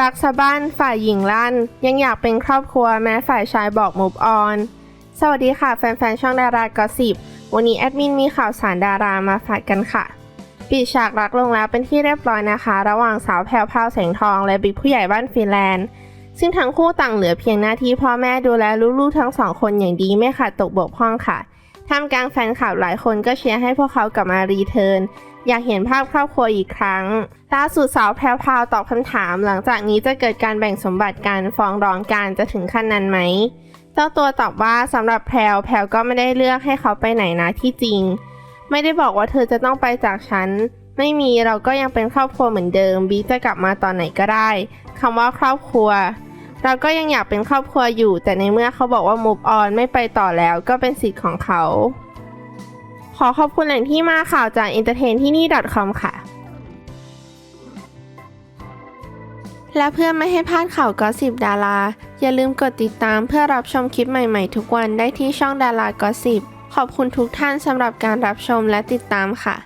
รักสะบ้านฝ่ายหญิงลั่น ยังอยากเป็นครอบครัวแม้ฝ่ายชายบอก move on สวัสดีค่ะแฟนๆ ช่องดารากอสิบวันนี้แอดมินมีข่าวสารดารามาฝากกันค่ะ ปิดฉากรักลงแล้วเป็นที่เรียบร้อยนะคะ ระหว่างสาวแพรวพาวแสงทองและบิ๊กผู้ใหญ่บ้านฟินแลนด์ ซึ่งทั้งคู่ต่างเหลือเพียงหน้าที่พ่อแม่ดูแลลูกๆทั้งสองคนอย่างดีไม่ขาดตกบกพร่องค่ะ ท่ามกลางแฟนคลับหลายคนก็เชียร์ให้พวกเขากลับมารีเทิร์น อยากเห็นภาพครอบครัวอีกครั้ง ล่าสุดสาวแพรวพาวตอบคำถาม หลังจากนี้จะเกิดการแบ่งสมบัติการฟ้องร้องกันจะถึงขั้นนั้นไหม เจ้าตัวตอบว่าสำหรับแพรวแพรวก็ไม่ได้เลือกให้เขาไปไหนนะที่จริง ไม่ได้บอกว่าเธอจะต้องไปจากฉันไม่มีเราก็ยังเป็นครอบครัวเหมือนเดิม บีจะกลับมาตอนไหนก็ได้คำว่าครอบครัว เราก็ยังอยากเป็นครอบครัวอยู่ แต่ในเมื่อเขาบอกว่า move on ไม่ไปต่อแล้วก็เป็นสิทธิ์ของเขา ขอขอบคุณแหล่งที่มาข่าวจาก entertain ที่นี่ .com ค่ะ และเพื่อไม่ให้พลาดข่าวกอสิบดารา อย่าลืมกดติดตามเพื่อรับชมคลิปใหม่ๆ ทุกวันได้ที่ช่องดารากอสิบขอบคุณทุกท่านสำหรับการรับชมและติดตามค่ะ